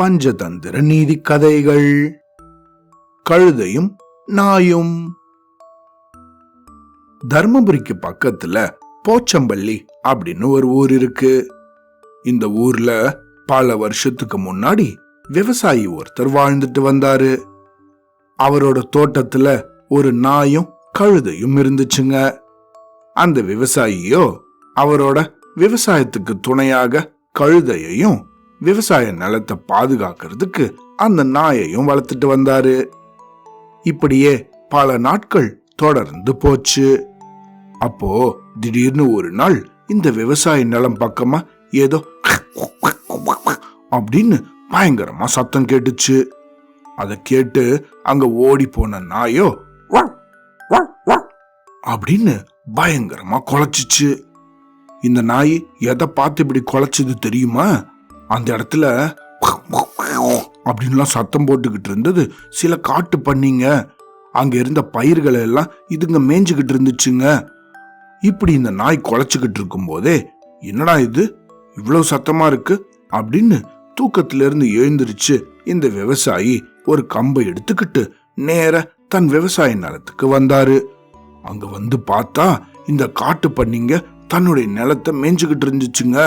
பஞ்சதந்திர நீதி கதைகள். கழுதையும் நாயும். தர்மபுரிக்கு பக்கத்துல போச்சம்பள்ளி அப்படின்னு ஒரு ஊர் இருக்கு. இந்த ஊர்ல பல வருஷத்துக்கு முன்னாடி விவசாயி ஒருத்தர் வாழ்ந்துட்டு வந்தாரு. அவரோட தோட்டத்துல ஒரு நாயும் கழுதையும் இருந்துச்சுங்க. அந்த விவசாயியோ அவரோட விவசாயத்துக்கு துணையாக கழுதையையும் விவசாய நிலத்தை பாதுகாக்கிறதுக்கு அந்த நாயையும் வளர்த்துட்டு வந்தாரு. இப்படியே பல நாட்கள் தொடர்ந்து போச்சு. அப்போ திடீர்னு ஒரு நாள் இந்த விவசாய நிலம் பக்கமா ஏதோ அப்படின்னு பயங்கரமா சத்தம் கேட்டுச்சு. அதை கேட்டு அங்க ஓடி போன நாயோ அப்படின்னு பயங்கரமா குலைச்சிச்சு இந்த நாய் எதை பார்த்து இப்படி குலைச்சது தெரியுமா? அந்த இடத்துல அப்படின்லாம் சத்தம் போட்டுக்கிட்டு இருந்தது. சில காட்டு பண்ணிங்க. அங்க இருந்த பயிர்களை எல்லாம் இதுங்க மேய்ஞ்சுக்கிட்டு இருந்துச்சுங்க. இப்படி இந்த நாய் குலைச்சுக்கிட்டு இருக்கும் போதே என்னடா இது? இவ்வளவு சத்தமா இருக்கு? அப்படின்னு தூக்கத்திலிருந்து எழுந்திருச்சு இந்த விவசாயி ஒரு கம்பை எடுத்துக்கிட்டு நேர தன் விவசாய நிலத்துக்கு வந்தாரு. அங்க வந்து பார்த்தா இந்த காட்டு பண்ணிங்க தன்னுடைய நிலத்தை மேய்ஞ்சுக்கிட்டு இருந்துச்சுங்க.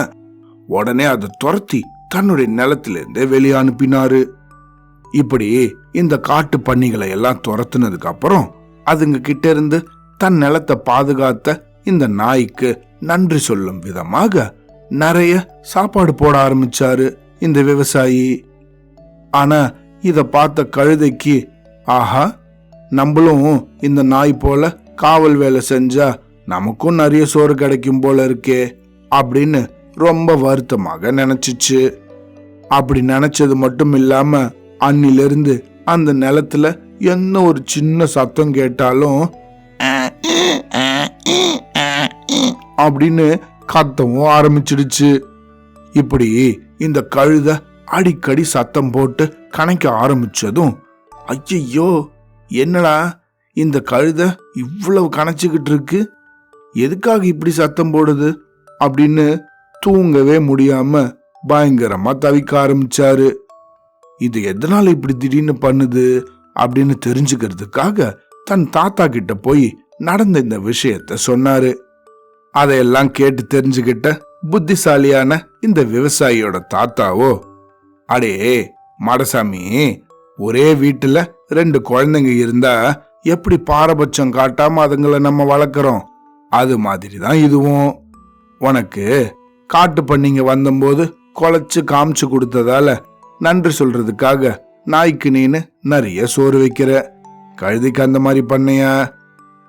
உடனே அதை துரத்தி தன்னுடைய நிலத்திலிருந்து வெளியே அனுப்பினாரு. இப்படி இந்த காட்டு பன்னிகளை எல்லாம் துரத்துனதுக்கு அப்புறம் அதுங்க கிட்ட இருந்து தன் நிலத்தை பாதுகாத்த இந்த நாய்க்கு நன்றி சொல்லும் விதமாக நிறைய சாப்பாடு போட ஆரம்பிச்சாரு இந்த விவசாயி. ஆனா இத பார்த்த கழுதைக்கு ஆஹா நம்மளும் இந்த நாய் போல காவல் வேலை செஞ்சா நமக்கும் நிறைய சோறு கிடைக்கும் போல இருக்கே அப்படின்னு ரொம்ப வருத்தமாக நினைச்சிச்சு. அப்படி நினைச்சது மட்டும் இல்லாம அன்னிலிருந்து அந்த நிலத்துல என்ன ஒரு சின்ன சத்தம் கேட்டாலும் அப்படின்னு கத்தவும் ஆரம்பிச்சிடுச்சு. இப்படி இந்த கழுத அடிக்கடி சத்தம் போட்டு கணக்க ஆரம்பிச்சதும் ஐயையோ என்னடா இந்த கழுத இவ்வளவு கணச்சுக்கிட்டு இருக்கு? எதுக்காக இப்படி சத்தம் போடுது? அப்படின்னு தூங்கவே முடியாம பயங்கரமா தவிக்க ஆரம்பிச்சாரு. இது எதனால இப்படி திடீர்னு பண்ணுது அப்படின்னு தெரிஞ்சுக்கிறதுக்காக தன் தாத்தா கிட்ட போய் நடந்த இந்த விஷயத்த சொன்னாரு. அதையெல்லாம் கேட்டு தெரிஞ்சுக்கிட்ட புத்திசாலியான இந்த விவசாயியோட தாத்தாவோ அடே மடசாமி ஒரே வீட்டுல ரெண்டு குழந்தைங்க இருந்தா எப்படி பாரபட்சம் காட்டாம அதுங்களை நம்ம வளர்க்குறோம்? அது மாதிரி தான் இதுவும். உனக்கு காட்டு பண்ணிங்க வந்தபோது குலைச்சு காமிச்சு கொடுத்ததால நன்றி சொல்றதுக்காக நாய்க்கு நீனு நிறைய சோறு வைக்கிற. கழுதிக்கு அந்த மாதிரி பண்ணையா?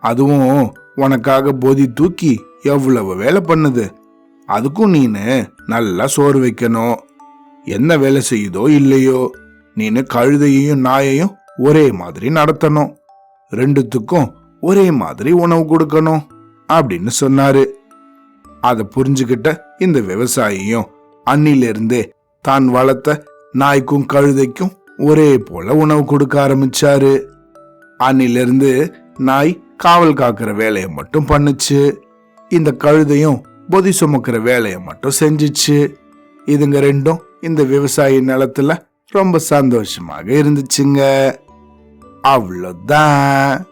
அதுவும் உனக்காக போதி தூக்கி எவ்வளவு வேலை பண்ணுது? அதுக்கும் நீனு நல்லா சோறு வைக்கணும். என்ன வேலை செய்யுதோ இல்லையோ நீனு கழுதையையும் நாயையும் ஒரே மாதிரி நடத்தணும். ரெண்டுத்துக்கும் ஒரே மாதிரி உணவு கொடுக்கணும். அப்படின்னு சொன்னாரு. அதை புரிஞ்சுக்கிட்ட இந்த விவசாயியும் அன்னிலிருந்தே தான் வளர்த்த நாய்க்கும் கழுதைக்கும் ஒரே போல உணவு கொடுக்க ஆரம்பிச்சாரு. அன்னிலிருந்து நாய் காவல் காக்கிற வேலையை மட்டும் பண்ணுச்சு. இந்த கழுதையும் பொதி சுமக்கிற வேலையை மட்டும் செஞ்சுச்சு. இதுங்க ரெண்டும் இந்த விவசாயி நிலத்துல ரொம்ப சந்தோஷமாக இருந்துச்சுங்க. அவ்வளோதான்